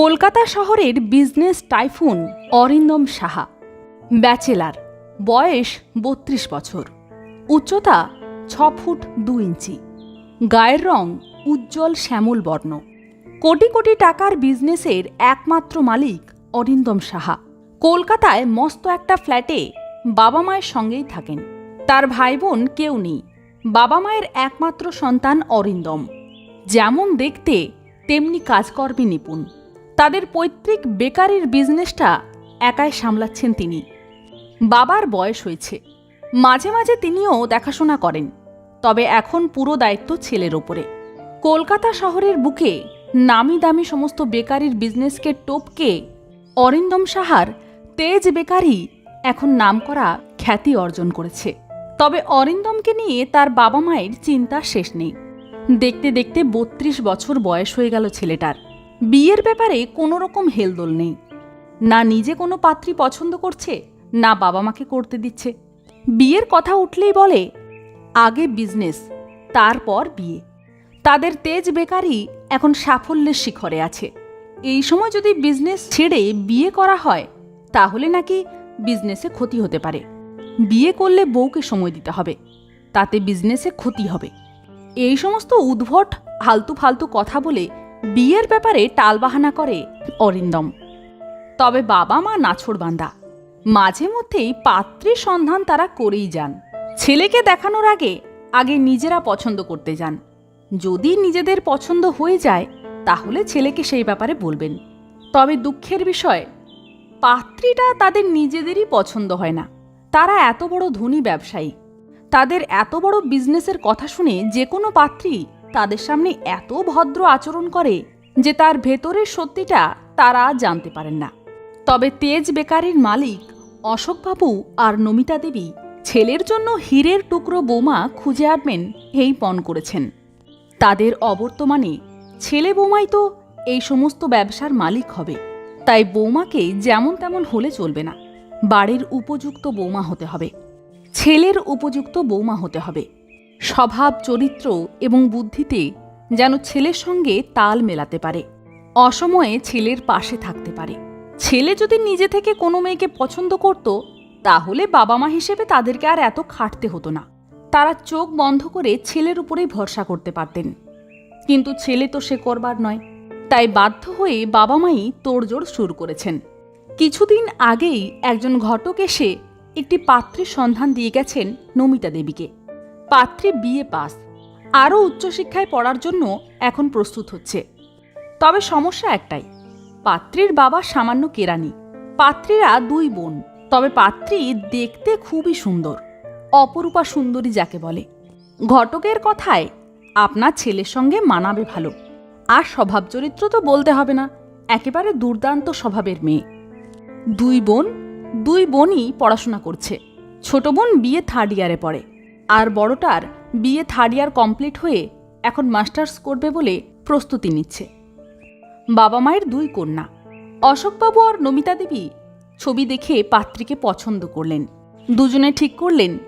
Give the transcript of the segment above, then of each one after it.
কলকাতা শহরের business tycoon Arindam Saha, bachelor, বয়স বত্রিশ বছর, উচ্চতা ছ ফুট দু ইঞ্চি, গায়ের রং উজ্জ্বল শ্যামল বর্ণ। কোটি কোটি টাকার বিজনেসের একমাত্র মালিক অরিন্দম সাহা। কলকাতায় মস্ত একটা ফ্ল্যাটে বাবা মায়ের সঙ্গেই থাকেন। তার ভাই বোন কেউ নেই। বাবা মায়ের একমাত্র সন্তান অরিন্দম। যেমন দেখতে, তেমনি কাজকর্মে নিপুণ। তাদের পৈতৃক বেকারির বিজনেসটা একাই সামলাচ্ছেন তিনি। বাবার বয়স হয়েছে। মাঝে মাঝে তিনিও দেখাশোনা করেন। তবে এখন পুরো দায়িত্ব ছেলের ওপরে। কলকাতা শহরের বুকে নামি দামি সমস্ত বেকারির বিজনেসকে টপকে অরিন্দম সাহার তেজ বেকারি এখন নামকরা খ্যাতি অর্জন করেছে। তবে অরিন্দমকে নিয়ে তার বাবা মায়ের চিন্তা শেষ নেই। দেখতে দেখতে বত্রিশ বছর বয়স হয়ে গেল ছেলেটার। বিয়ের ব্যাপারে কোনো রকম হেলদোল নেই। না নিজে কোনো পাত্রী পছন্দ করছে, না বাবা মাকে করতে দিচ্ছে। বিয়ের কথা উঠলেই বলে, আগে বিজনেস তারপর বিয়ে। তাদের তেজ বেকারি এখন সাফল্যের শিখরে আছে। এই সময় যদি বিজনেস ছেড়ে বিয়ে করা হয়, তাহলে নাকি বিজনেসে ক্ষতি হতে পারে। বিয়ে করলে বউকে সময় দিতে হবে, তাতে বিজনেসে ক্ষতি হবে। এই সমস্ত উদ্ভট, হালতু ফালতু কথা বলে বিয়ের ব্যাপারে টালবাহানা করে অরিন্দম। তবে বাবা মা নাছোড়বান্দা, মাঝে মধ্যেই পাত্রীর সন্ধান তারা করেই যান। ছেলেকে দেখানোর আগে আগে নিজেরা পছন্দ করতে যান। যদি নিজেদের পছন্দ হয়ে যায়, তাহলে ছেলেকে সেই ব্যাপারে বলবেন। তবে দুঃখের বিষয়, পাত্রীটা তাদের নিজেদেরই পছন্দ হয় না। তারা এত বড় ধনী ব্যবসায়ী। তাদের এত বড় বিজনেসের কথা শুনে যে কোনো পাত্রী তাদের সামনে এত ভদ্র আচরণ করে যে তার ভেতরের সত্যিটা তারা জানতে পারেন না। তবে তেজ বেকারির মালিক অশোকবাবু আর নমিতা দেবী ছেলের জন্য হীরের টুকরো বোমা খুঁজে আনবেন এই পণ করেছেন। তাদের অবর্তমানে ছেলে বোমাই তো এই সমস্ত ব্যবসার মালিক হবে, তাই বৌমাকে যেমন তেমন হলে চলবে না। বাড়ির উপযুক্ত বৌমা হতে হবে, ছেলের উপযুক্ত বৌমা হতে হবে। স্বভাব, চরিত্র এবং বুদ্ধিতে যেন ছেলের সঙ্গে তাল মেলাতে পারে। অসময়ে ছেলের পাশে থাকতে পারে। ছেলে যদি নিজে থেকে কোনো মেয়েকে পছন্দ করত, তাহলে বাবা মা হিসেবে তাদেরকে আর এত খাটতে হতো না। তারা চোখ বন্ধ করে ছেলের উপরেই ভরসা করতে পারতেন। কিন্তু ছেলে তো সে করবার নয়। তাই বাধ্য হয়ে বাবা মাই তোড়জোড় শুরু করেছেন। কিছুদিন আগেই একজন ঘটক এসে একটি পাত্রীর সন্ধান দিয়ে গেছেন নমিতা দেবীকে। পাত্রী বিয়ে পাস। আরও উচ্চশিক্ষায় পড়ার জন্য এখন প্রস্তুত হচ্ছে। তবে সমস্যা একটাই, পাত্রীর বাবা সামান্য কেরানি পাত্রীরা দুই বোন, তবে পাত্রী দেখতে খুবই সুন্দর, অপরূপা সুন্দরী যাকে বলে। ঘটকের কথায়, আপনার ছেলের সঙ্গে মানাবে ভালো, আর স্বভাব চরিত্র তো বলতে হবে না, একেবারে দুর্দান্ত স্বভাবের মেয়ে। দুই বোন, দুই বোনই পড়াশোনা করছে, ছোট বোন বিয়ে থার্ড ইয়ারে পড়ে। আর বড়টার বিয়ে থার্ড ইয়ার কমপ্লিট হয়ে এখন মাস্টার্স করবে বলে প্রস্তুতি নিচ্ছে। বাবা মায়ের দুই কন্যা। অশোকবাবু আর নমিতা দেবী ছবি দেখে পাত্রীকে পছন্দ করলেন। দুজনে ঠিক করলেন,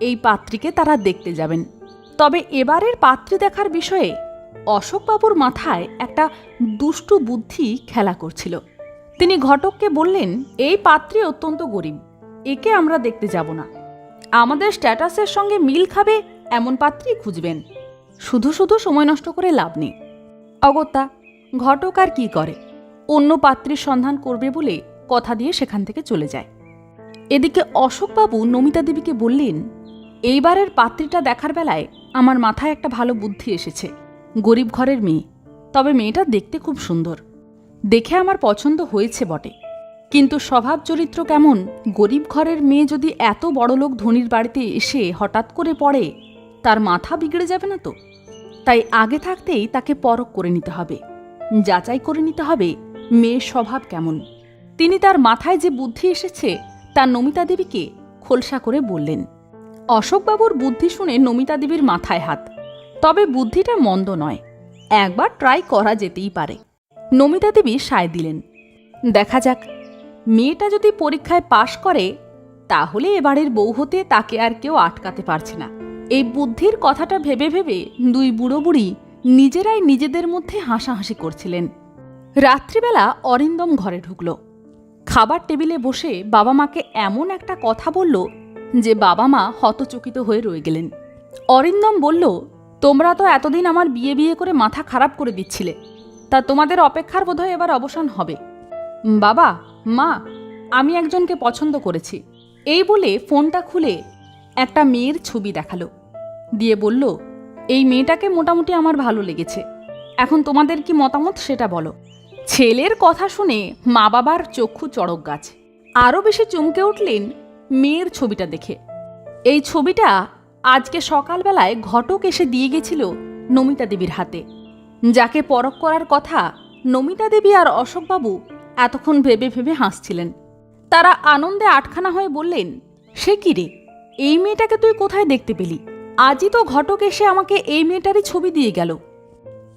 এই পাত্রীকে তারা দেখতে যাবেন। তবে এবারের পাত্রী দেখার বিষয়ে অশোকবাবুর মাথায় একটা দুষ্টু বুদ্ধি খেলা করছিল। তিনি ঘটককে বললেন, এই পাত্রী অত্যন্ত গরিব, একে আমরা দেখতে যাব না। আমাদের স্ট্যাটাসের সঙ্গে মিল খাবে এমন পাত্রী খুঁজবেন। শুধু শুধু সময় নষ্ট করে লাভ নেই। অগত্যা, ঘটক আর কি করে? অন্য পাত্রীর সন্ধান করবে বলে কথা দিয়ে সেখান থেকে চলে যায়। এদিকে অশোকবাবু নমিতা দেবীকে বললেন, এইবারের পাত্রীটা দেখার বেলায় আমার মাথায় একটা ভালো বুদ্ধি এসেছে। গরিব ঘরের মেয়ে, তবে মেয়েটা দেখতে খুব সুন্দর। দেখে আমার পছন্দ হয়েছে বটে। কিন্তু স্বভাব চরিত্র কেমন? গরিব ঘরের মেয়ে যদি এত বড় লোক ধনির বাড়িতে এসে হঠাৎ করে পড়ে, তার মাথা বিগড়ে যাবে না তো? তাই আগে থাকতেই তাকে পরখ করে নিতে হবে। যাচাই করে নিতে হবে মেয়ের স্বভাব কেমন। তিনি তার মাথায় যে বুদ্ধি এসেছে, তা নমিতা দেবীকে খোলসা করে বললেন। অশোকবাবুর বুদ্ধি শুনে নমিতা দেবীর মাথায় হাত। তবে বুদ্ধিটা মন্দ নয়। একবার ট্রাই করা যেতেই পারে। নমিতা দেবী সায় দিলেন। দেখা যাক মেয়েটা যদি পরীক্ষায় পাশ করে, তাহলে এবারের বউ হতে তাকে আর কেউ আটকাতে পারছে না। এই বুদ্ধির কথাটা ভেবে ভেবে দুই বুড়ো বুড়ি নিজেরাই নিজেদের মধ্যে হাসাহাসি করছিলেন। রাত্রিবেলা অরিন্দম ঘরে ঢুকল। খাবার টেবিলে বসে বাবা মাকে এমন একটা কথা বলল যে বাবা মা হতচকিত হয়ে রয়ে গেলেন। অরিন্দম বলল, তোমরা তো এতদিন আমার বিয়ে বিয়ে করে মাথা খারাপ করে দিচ্ছিলে। তা তোমাদের অপেক্ষার বোধহয় এবার অবসান হবে। বাবা মা, আমি একজনকে পছন্দ করেছি। এই বলে ফোনটা খুলে একটা মেয়ের ছবি দেখাল। দিয়ে বলল, এই মেয়েটাকে মোটামুটি আমার ভালো লেগেছে। এখন তোমাদের কি মতামত সেটা বলো। ছেলের কথা শুনে মা বাবার চক্ষু চড়ক গাছ। আরও বেশি চমকে উঠলেন মেয়ের ছবিটা দেখে। এই ছবিটা আজকে সকালবেলায় ঘটক এসে দিয়ে গেছিল নমিতা দেবীর হাতে। যাকে পরখ করার কথা নমিতা দেবী আর অশোকবাবু এতক্ষণ ভেবে ভেবে হাসছিলেন। তারা আনন্দে আটখানা হয়ে বললেন, সে কি রে? এই মেয়েটাকে তুই কোথায় দেখতে পেলি? আজই তো ঘটক এসে আমাকে এই মেয়েটারই ছবি দিয়ে গেল।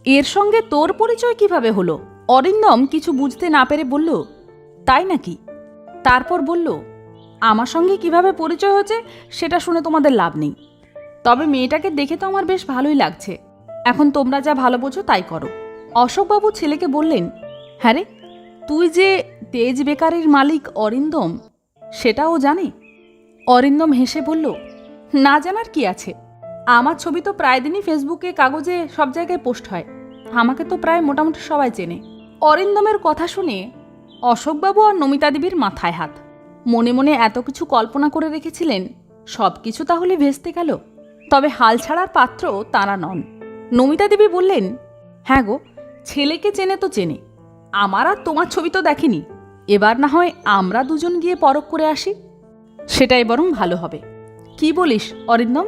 এর সঙ্গে তোর পরিচয় কীভাবে হলো? অরিন্দম কিছু বুঝতে না পেরে বলল, তাই নাকি? তারপর বলল, আমার সঙ্গে কীভাবে পরিচয় হয়েছে সেটা শুনে তোমাদের লাভ নেই। তবে মেয়েটাকে দেখে তো আমার বেশ ভালোই লাগছে। এখন তোমরা যা ভালো বোঝো তাই করো। অশোকবাবু ছেলেকে বললেন হ্যাঁ রে তুই যে তেজ বেকারির মালিক অরিন্দম, সেটাও জানে। অরিন্দম হেসে বলল, না জানার কি আছে? আমার ছবি তো প্রায় দিনই ফেসবুকে কাগজে সব জায়গায় পোস্ট হয়। আমাকে তো প্রায় মোটামুটি সবাই চেনে। অরিন্দমের কথা শুনে অশোকবাবু আর নমিতা দেবীর মাথায় হাত। মনে মনে এত কিছু কল্পনা করে রেখেছিলেন, সব কিছু তাহলে ভেস্তে গেল। তবে হাল ছাড়ার পাত্র তারা নন। নমিতা দেবী বললেন হ্যাঁ গো, ছেলেকে চেনে তো চেনে। আমার আর তোমার ছবি তো দেখেনি। এবার না হয় আমরা দুজন গিয়ে পরখ করে আসি। সেটাই বরং ভালো হবে। কি বলিস, অরিন্দম?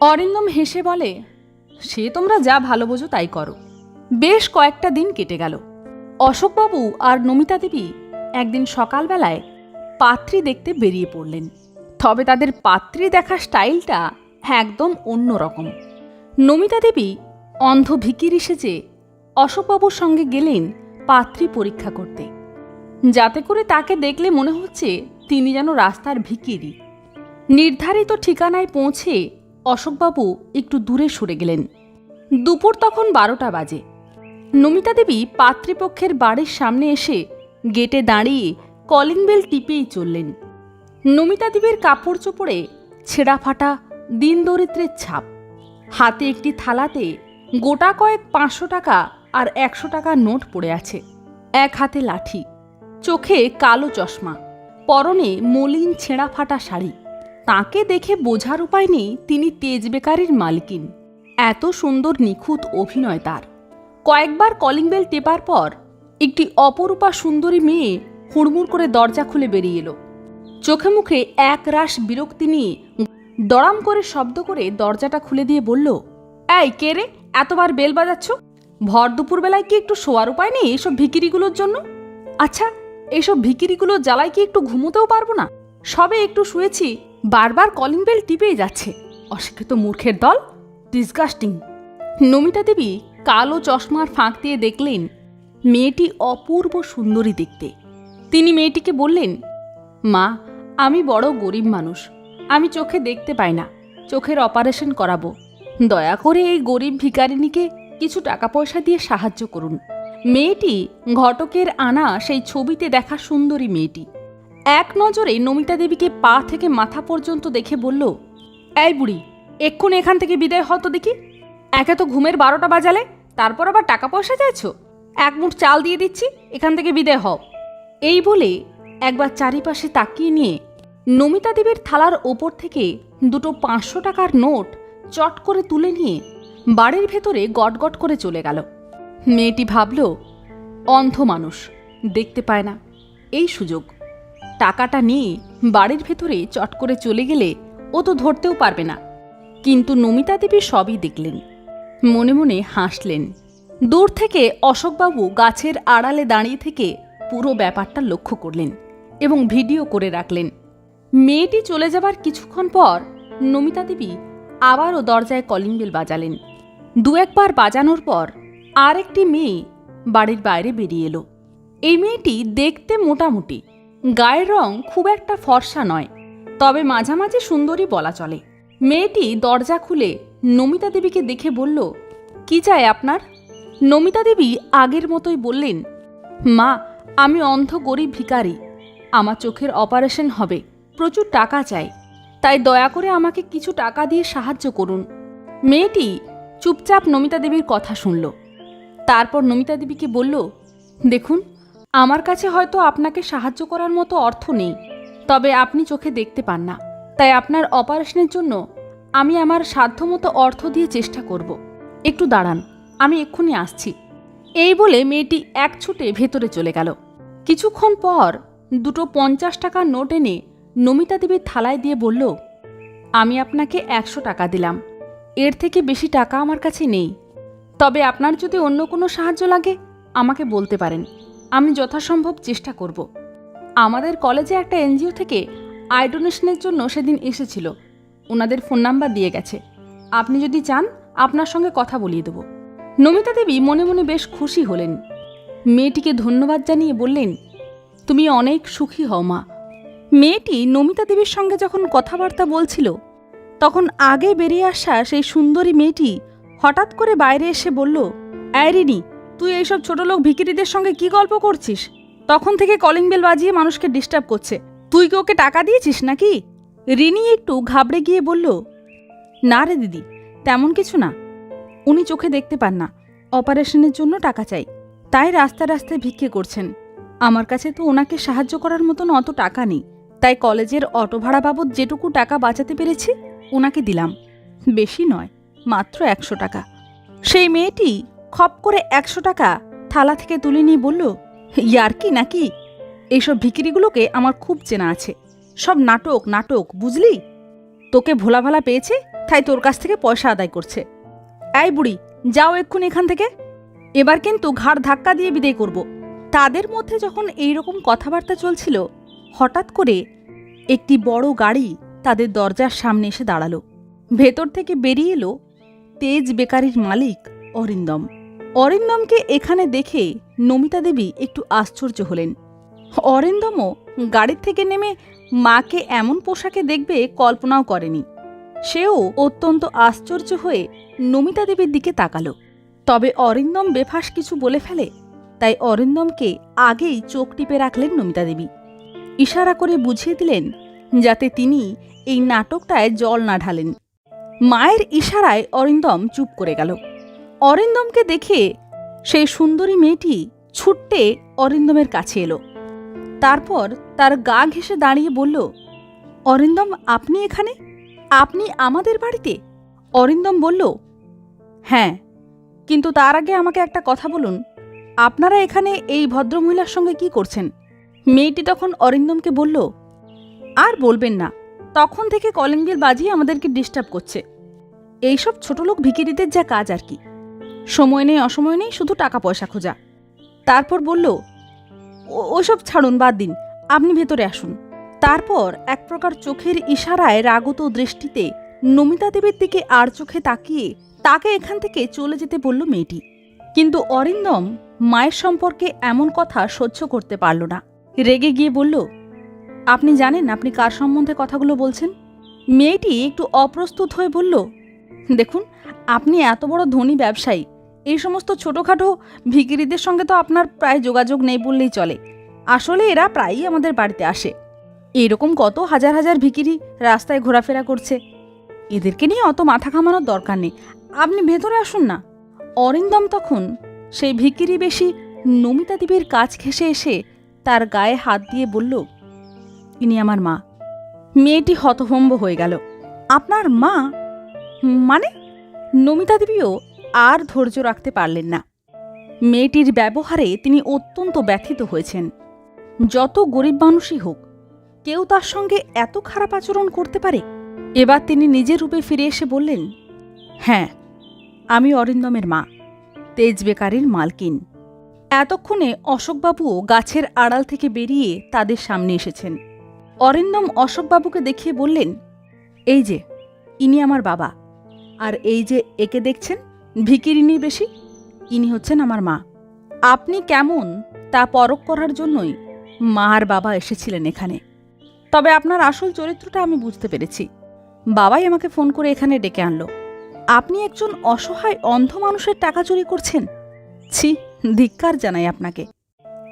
অরিন্দম হেসে বলে, সে তোমরা যা ভালো বোঝো তাই করো। বেশ কয়েকটা দিন কেটে গেল। অশোকবাবু আর নমিতা দেবী একদিন সকালবেলায় পাত্রী দেখতে বেরিয়ে পড়লেন। তবে তাদের পাত্রী দেখা স্টাইলটা একদম অন্য রকম। নমিতা দেবী অন্ধ ভিকির সেজে অশোকবাবুর সঙ্গে গেলেন পাত্রী পরীক্ষা করতে। যাতে করে তাকে দেখলে মনে হচ্ছে তিনি যেন রাস্তার ভিকিরি। নির্ধারিত ঠিকানায় পৌঁছে অশোকবাবু একটু দূরে সরে গেলেন। দুপুর তখন বারোটা বাজে। নমিতা দেবী পাত্রীপক্ষের বাড়ির সামনে এসে গেটে দাঁড়িয়ে কলিং বেল টিপেই চললেন। নমিতা দেবীর কাপড় চোপড়ে ছেঁড়া ফাটা দিন দরিদ্রের ছাপ। হাতে একটি থালাতে গোটা কয়েক পাঁচশো টাকা আর একশো টাকার নোট পড়ে আছে। এক হাতে লাঠি, চোখে কালো চশমা, পরনে মলিন ছেঁড়া ফাটা শাড়ি। তাকে দেখে বোঝার উপায় নেই তিনি তেজ বেকারির মালকিন। এত সুন্দর নিখুঁত অভিনয় তার। কয়েকবার কলিং বেল টেপার পর একটি অপরূপা সুন্দরী মেয়ে হুড়মুড় করে দরজা খুলে বেরিয়ে এলো। চোখে মুখে এক রাশ বিরক্তি নিয়ে দড়াম করে শব্দ করে দরজাটা খুলে দিয়ে বলল, এই, কে রে? এতবার বেল বাজাচ্ছ? ভর দুপুরবেলায় কি একটু শোয়ার উপায় নেই এইসব ভিকিরিগুলোর জন্য? আচ্ছা এইসব ভিকিরিগুলো জ্বালায় কি একটু ঘুমোতেও পারব না? সবে একটু শুয়েছি, বারবার কলিং বেল টিপেই যাচ্ছে। অশিক্ষিত মূর্খের দল? ডিসগাস্টিং। নমিতা দেবী কালো চশমার ফাঁক দিয়ে দেখলেন, মেয়েটি অপূর্ব সুন্দরী দেখতে। তিনি মেয়েটিকে বললেন, মা, আমি বড় গরিব মানুষ। আমি চোখে দেখতে পাই না। চোখের অপারেশন করাবো। দয়া করে এই গরিব ভিকারিনীকে কিছু টাকা পয়সা দিয়ে সাহায্য করুন। মেয়েটি ঘটকের আনা সেই ছবিতে দেখা সুন্দরী মেয়েটি। এক নজরে নমিতা দেবীকে পা থেকে মাথা পর্যন্ত দেখে বলল, এই বুড়ি, এক্ষুনি এখান থেকে বিদায় হতো দেখি। একে তো ঘুমের বারোটা বাজালে, তারপর আবার টাকা পয়সা চাইছো? এক মুঠ চাল দিয়ে দিচ্ছি, এখান থেকে বিদায় হও। এই বলে একবার চারিপাশে তাকিয়ে নিয়ে নমিতা দেবীর থালার ওপর থেকে দুটো পাঁচশো টাকার নোট চট করে তুলে নিয়ে বাড়ির ভেতরে গটগট করে চলে গেল। মেয়েটি ভাবল, অন্ধ মানুষ, দেখতে পায় না। এই সুযোগ। টাকাটা নিয়ে বাড়ির ভেতরে চট করে চলে গেলে ও তো ধরতেও পারবে না। কিন্তু নমিতা দেবী সবই দেখলেন। মনে মনে হাসলেন। দূর থেকে অশোকবাবু গাছের আড়ালে দাঁড়িয়ে থেকে পুরো ব্যাপারটা লক্ষ্য করলেন এবং ভিডিও করে রাখলেন। মেয়েটি চলে যাবার কিছুক্ষণ পর নমিতা দেবী আবারও দরজায় কলিং বেল বাজালেন। দু একবার বাজানোর পর আর একটি মেয়ে বাড়ির বাইরে বেরিয়ে এলো। এই মেয়েটি দেখতে মোটামুটি। গায়ের রং খুব একটা ফর্সা নয়, তবে মাঝামাঝি সুন্দরী বলা চলে। মেয়েটি দরজা খুলে নমিতা দেবীকে দেখে বলল, কি চাই আপনার? নমিতা দেবী আগের মতোই বললেন, মা, আমি অন্ধ গরিব ভিখারি। আমার চোখের অপারেশন হবে, প্রচুর টাকা চাই। তাই দয়া করে আমাকে কিছু টাকা দিয়ে সাহায্য করুন। মেয়েটি চুপচাপ নমিতা দেবীর কথা শুনল। তারপর নমিতা দেবীকে বলল, দেখুন, আমার কাছে হয়তো আপনাকে সাহায্য করার মতো অর্থ নেই, তবে আপনি চোখে দেখতে পান না। তাই আপনার অপারেশনের জন্য আমি আমার সাধ্যমতো অর্থ দিয়ে চেষ্টা করব। একটু দাঁড়ান, আমি এক্ষুনি আসছি। এই বলে মেয়েটি এক ছুটে ভেতরে চলে গেল। কিছুক্ষণ পর দুটো পঞ্চাশ টাকার নোট এনে নমিতা দেবীর থালায় দিয়ে বলল, আমি আপনাকে একশো টাকা দিলাম। এর থেকে বেশি টাকা আমার কাছে নেই। তবে আপনার যদি অন্য কোনো সাহায্য লাগে, আমাকে বলতে পারেন। আমি যথাসম্ভব চেষ্টা করব। আমাদের কলেজে একটা এনজিও থেকে আই ডোনেশনের জন্য সেদিন এসেছিল। ওনাদের ফোন নাম্বার দিয়ে গেছে। আপনি যদি চান, আপনার সঙ্গে কথা বলিয়ে দেব। নমিতা দেবী মনে মনে বেশ খুশি হলেন। মেয়েটিকে ধন্যবাদ জানিয়ে বললেন, তুমি অনেক সুখী হও মা। মেয়েটি নমিতা দেবীর সঙ্গে যখন কথাবার্তা বলছিল তখন আগে বেরিয়ে আসা সেই সুন্দরী মেয়েটি হঠাৎ করে বাইরে এসে বলল অ্যারিনি তুই এইসব ছোট লোক ভিকিরিদের সঙ্গে কি গল্প করছিস? তখন থেকে কলিং বেল বাজিয়ে মানুষকে ডিস্টার্ব করছে। তুই কি ওকে টাকা দিয়েছিস নাকি? রিনি একটু ঘাবড়ে গিয়ে বলল, না রে দিদি, তেমন কিছু না। উনি চোখে দেখতে পান না। অপারেশনের জন্য টাকা চাই। তাই রাস্তায় রাস্তায় ভিক্ষে করছেন। আমার কাছে তো ওনাকে সাহায্য করার মতন অত টাকা নেই। তাই কলেজের অটো ভাড়া বাবদ যেটুকু টাকা বাঁচাতে পেরেছি ওনাকে দিলাম। বেশি নয়, মাত্র একশো টাকা। সেই মেয়েটি খপ করে একশো টাকা থালা থেকে তুলে নিয়ে বলল ইয়ার কি নাকি? এইসব ভিকিরিগুলোকে আমার খুব চেনা আছে। সব নাটক নাটক, বুঝলি? তোকে ভোলা ভালা পেয়েছে, তাই তোর কাছ থেকে পয়সা আদায় করছে। এই বুড়ি, যাও এক্ষুনি এখান থেকে। এবার কিন্তু ঘাড় ধাক্কা দিয়ে বিদায় করব। তাদের মধ্যে যখন এই রকম কথাবার্তা চলছিল, হঠাৎ করে একটি বড় গাড়ি তাদের দরজার সামনে এসে দাঁড়াল। ভেতর থেকে বেরিয়ে এলো তেজ বেকারির মালিক অরিন্দম। অরিন্দমকে এখানে দেখে নমিতা দেবী একটু আশ্চর্য হলেন। অরিন্দমও গাড়ির থেকে নেমে মাকে এমন পোশাকে দেখবে কল্পনাও করেনি। সেও অত্যন্ত আশ্চর্য হয়ে নমিতা দেবীর দিকে তাকালো। তবে অরিন্দম বেফাস কিছু বলে ফেলে, তাই অরিন্দমকে আগেই চোখ টিপে রাখলেন নমিতা দেবী। ইশারা করে বুঝিয়ে দিলেন, যাতে তিনি এই নাটকটায় জল না ঢালেন। মায়ের ইশারায় অরিন্দম চুপ করে গেল। অরিন্দমকে দেখে সেই সুন্দরী মেয়েটি ছুট্টে অরিন্দমের কাছে এলো। তারপর তার গা ঘেঁষে দাঁড়িয়ে বলল, অরিন্দম, আপনি এখানে? আপনি আমাদের বাড়িতে? অরিন্দম বলল হ্যাঁ কিন্তু তার আগে আমাকে একটা কথা বলুন। আপনারা এখানে এই ভদ্রমহিলার সঙ্গে কি করছেন? মেয়েটি তখন অরিন্দমকে বলল, আর বলবেন না। তখন থেকে কলিং বেল বাজিয়ে আমাদেরকে ডিস্টার্ব করছে। এইসব ছোটলোক ভিকিরিদের যা কাজ আর কি। সময় নেই, অসময় নেই, শুধু টাকা পয়সা খোঁজা। তারপর বলল, "ও- ওসব ছাড়ুন, বাদ দিন, আপনি ভেতরে আসুন। তারপর এক প্রকার চোখের ইশারায় রাগত দৃষ্টিতে নমিতা দেবীর দিকে আর চোখে তাকিয়ে তাকে এখান থেকে চলে যেতে বলল মেয়েটি। কিন্তু অরিন্দম মায়ের সম্পর্কে এমন কথা সহ্য করতে পারল না। রেগে গিয়ে বলল আপনি জানেন আপনি কার সম্বন্ধে কথাগুলো বলছেন? মেয়েটি একটু অপ্রস্তুত হয়ে বলল, দেখুন, আপনি এত বড় ধনী ব্যবসায়ী। এই সমস্ত ছোটোখাটো ভিকিরিদের সঙ্গে তো আপনার প্রায় যোগাযোগ নেই বললেই চলে। আসলে এরা প্রায়ই আমাদের বাড়িতে আসে। এরকম কত হাজার হাজার ভিকিরি রাস্তায় ঘোরাফেরা করছে। এদেরকে নিয়ে অত মাথা ঘামানোর দরকার নেই। আপনি ভেতরে আসুন না। অরিন্দম তখন সেই ভিকিরি বেশি নমিতা দেবীর কাছ ঘেসে এসে তার গায়ে হাত দিয়ে বলল ইনি আমার মা। মেয়েটি হতভম্ব হয়ে গেল। আপনার মা? মানে? নমিতা দেবীও আর ধৈর্য রাখতে পারলেন না। মেয়েটির ব্যবহারে তিনি অত্যন্ত ব্যথিত হয়েছেন। যত গরিব মানুষই হোক, কেউ তার সঙ্গে এত খারাপ আচরণ করতে পারে? এবার তিনি নিজের রূপে ফিরে এসে বললেন হ্যাঁ আমি অরিন্দমের মা তেজ বেকারির মালকিন। এতক্ষণে অশোকবাবুও গাছের আড়াল থেকে বেরিয়ে তাদের সামনে এসেছেন। অরিন্দম অশোকবাবুকে দেখিয়ে বললেন, এই যে, ইনি আমার বাবা। আর এই যে একে দেখছেন, ভিকিরিনি বেশি, ইনি হচ্ছেন আমার মা। আপনি কেমন তা পরখ করার জন্যই মা আর বাবা এসেছিলেন এখানে। তবে আপনার আসল চরিত্রটা আমি বুঝতে পেরেছি। বাবাই আমাকে ফোন করে এখানে ডেকে আনলো। আপনি একজন অসহায়, অন্ধ মানুষের টাকা চুরি করছেন? ছি, ধিক্কার জানাই আপনাকে।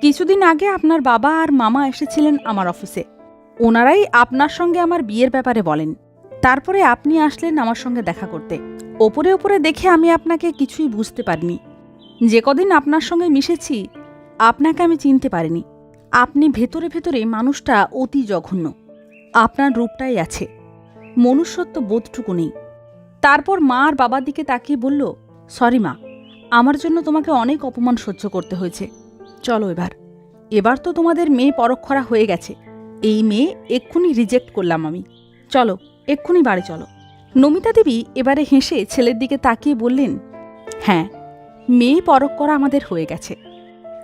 কিছুদিন আগে আপনার বাবা আর মামা এসেছিলেন আমার অফিসে। ওনারাই আপনার সঙ্গে আমার বিয়ের ব্যাপারে বলেন। তারপরে আপনি আসলেন আমার সঙ্গে দেখা করতে। ওপরে ওপরে দেখে আমি আপনাকে কিছুই বুঝতে পারিনি। যে কদিন আপনার সঙ্গে মিশেছি, আপনাকে আমি চিনতে পারিনি। আপনি ভেতরে ভেতরে মানুষটা অতি জঘন্য। আপনার রূপটাই আছে। মনুষ্যত্ব বোধটুকু নেই। তারপর মা আর বাবার দিকে তাকিয়ে বলল, সরি মা, আমার জন্য তোমাকে অনেক অপমান সহ্য করতে হয়েছে। চলো এবার। এবার তো তোমাদের মেয়ে পরক্ষরা হয়ে গেছে। এই মেয়ে এক্ষুনি রিজেক্ট করলাম আমি। চলো, এক্ষুনি বাড়ি চলো। নমিতা দেবী এবারে হেসে ছেলের দিকে তাকিয়ে বললেন হ্যাঁ মেয়ে পরক করা আমাদের হয়ে গেছে।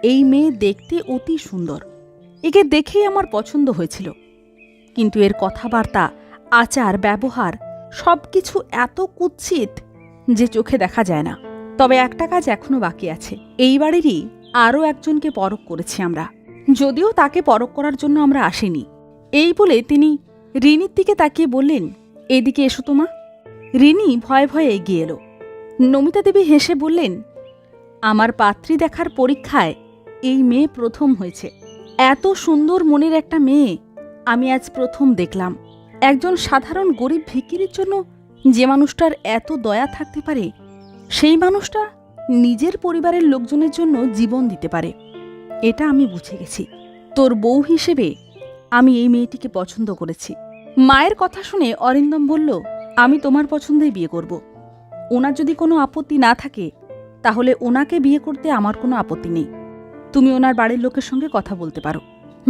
এই মেয়ে দেখতে অতি সুন্দর। একে দেখেই আমার পছন্দ হয়েছিল। কিন্তু এর কথাবার্তা, আচার, ব্যবহার সব কিছু এত কুৎসিত যে চোখে দেখা যায় না। তবে একটা কাজ এখনও বাকি আছে। এই বাড়িরই আরও একজনকে পরক করেছি আমরা। যদিও তাকে পরক করার জন্য আমরা আসিনি। এই বলে তিনি রিনির দিকে তাকিয়ে বললেন, এদিকে এসো তোমা রিনি ভয়ে ভয়ে এগিয়ে এলো। নমিতা দেবী হেসে বললেন, আমার পাত্রী দেখার পরীক্ষায় এই মেয়ে প্রথম হয়েছে। এত সুন্দর মনের একটা মেয়ে আমি আজ প্রথম দেখলাম। একজন সাধারণ গরিব ভিকিরির জন্য যে মানুষটার এত দয়া থাকতে পারে, সেই মানুষটা নিজের পরিবারের লোকজনের জন্য জীবন দিতে পারে। এটা আমি বুঝে গেছি। তোর বউ হিসেবে আমি এই মেয়েটিকে পছন্দ করেছি। মায়ের কথা শুনে অরিন্দম বলল, আমি তোমার পছন্দেই বিয়ে করব। ওনার যদি কোনো আপত্তি না থাকে, তাহলে ওনাকে বিয়ে করতে আমার কোনো আপত্তি নেই। তুমি ওনার বাড়ির লোকের সঙ্গে কথা বলতে পারো।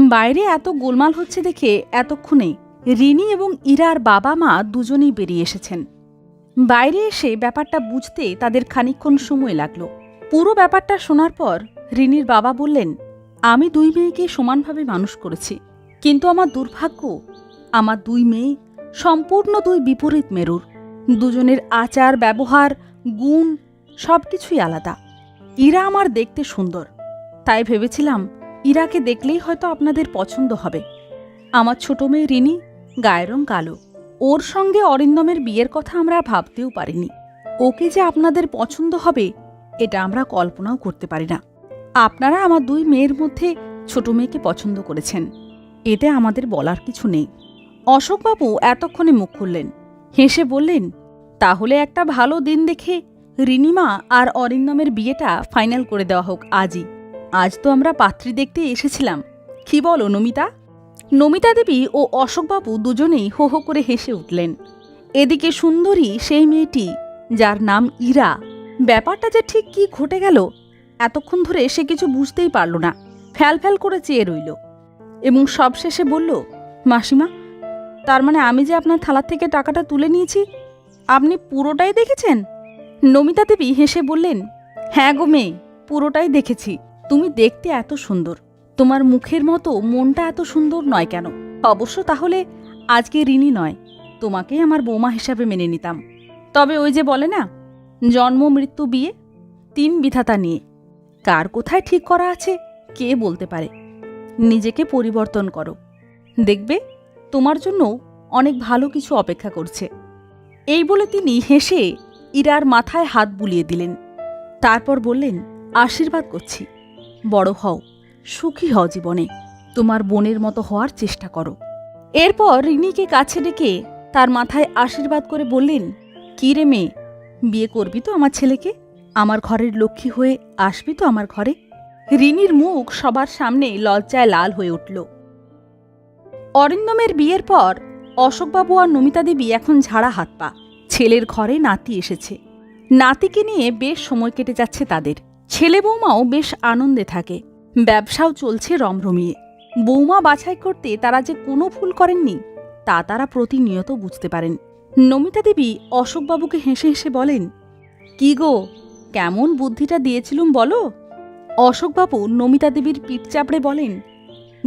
বাইরে এত গোলমাল হচ্ছে দেখে এতক্ষণে রিনি এবং ইরার বাবা মা দুজনেই বেরিয়ে এসেছেন। বাইরে এসে ব্যাপারটা বুঝতে তাদের খানিকক্ষণ সময় লাগল। পুরো ব্যাপারটা শোনার পর রিনির বাবা বললেন, আমি দুই মেয়েকে সমানভাবে মানুষ করেছি, কিন্তু আমার দুর্ভাগ্য, আমার দুই মেয়ে সম্পূর্ণ দুই বিপরীত মেরুর। দুজনের আচার, ব্যবহার, গুণ সব কিছুই আলাদা। ইরা আমার দেখতে সুন্দর। তাই ভেবেছিলাম ইরাকে দেখলেই হয়তো আপনাদের পছন্দ হবে। আমার ছোট মেয়ে রিনি গায়ের রং কালো। ওর সঙ্গে অরিন্দমের বিয়ের কথা আমরা ভাবতেও পারিনি। ওকে যে আপনাদের পছন্দ হবে, এটা আমরা কল্পনাও করতে পারি না। আপনারা আমার দুই মেয়ের মধ্যে ছোট মেয়েকে পছন্দ করেছেন। এতে আমাদের বলার কিছু নেই। অশোকবাবু এতক্ষণে মুখ খুললেন। হেসে বললেন, তাহলে একটা ভালো দিন দেখে রিনিমা আর অরিন্দমের বিয়েটা ফাইনাল করে দেওয়া হোক আজই। আজ তো আমরা পাত্রী দেখতে এসেছিলাম। কি বলো নমিতা? নমিতা দেবী ও অশোকবাবু দুজনেই হো হো করে হেসে উঠলেন। এদিকে সুন্দরী সেই মেয়েটি, যার নাম ইরা। ব্যাপারটা যে ঠিক কি ঘটে গেল এতক্ষণ ধরে সে কিছু বুঝতেই পারল না। ফ্যাল ফ্যাল করে চেয়ে রইল এবং সবশেষে বলল, মাসিমা, তার মানে আমি যে আপনার থালার থেকে টাকাটা তুলে নিয়েছি, আপনি পুরোটাই দেখেছেন? নমিতা দেবী হেসে বললেন হ্যাঁ গো মেয়ে, পুরোটাই দেখেছি। তুমি দেখতে এত সুন্দর। তোমার মুখের মতো মনটা এত সুন্দর নয় কেন? অবশ্য তাহলে আজকে ঋণী নয়। তোমাকেই আমার বৌমা হিসাবে মেনে নিতাম। তবে ওই যে বলে না, জন্ম, মৃত্যু, বিয়ে, তিন বিধাতা নিয়ে। কার কোথায় ঠিক করা আছে, কে বলতে পারে। নিজেকে পরিবর্তন করো। দেখবে, তোমার জন্য অনেক ভালো কিছু অপেক্ষা করছে। এই বলে তিনি হেসে ইরার মাথায় হাত বুলিয়ে দিলেন। তারপর বললেন, আশীর্বাদ করছি। বড় হও, সুখী হও জীবনে। তোমার বোনের মতো হওয়ার চেষ্টা করো। এরপর রিনিকে কাছে ডেকে তার মাথায় আশীর্বাদ করে বললেন, কি রে মেয়ে, বিয়ে করবি তো আমার ছেলেকে? আমার ঘরের লক্ষ্মী হয়ে আসবি তো আমার ঘরে? রিনির মুখ সবার সামনে লজ্জায় লাল হয়ে উঠল। অরিন্দমের বিয়ের পর অশোকবাবু আর নমিতা দেবী এখন ঝাড়া হাত পা। ছেলের ঘরে নাতি এসেছে। নাতিকে নিয়ে বেশ সময় কেটে যাচ্ছে তাদের। ছেলে বৌমাও বেশ আনন্দে থাকে। ব্যবসাও চলছে রমরমিয়ে। বৌমা বাছাই করতে তারা যে কোনো ভুল করেননি, তা তারা প্রতিনিয়ত বুঝতে পারেন। নমিতা দেবী অশোকবাবুকে হেসে হেসে বলেন, কি গো কেমন বুদ্ধিটা দিয়েছিলুম বলো? অশোকবাবু নমিতা দেবীর পিঠ চাপড়ে বলেন,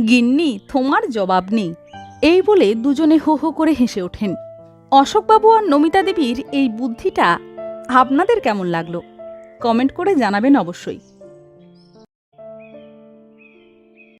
গিন্নি, তোমার জবাব নেই। এই বলে দুজনে হো হো করে হেসে ওঠেন। অশোকবাবু আর নমিতা দেবীর এই বুদ্ধিটা আপনাদের কেমন লাগল? কমেন্ট করে জানাবেন অবশ্যই।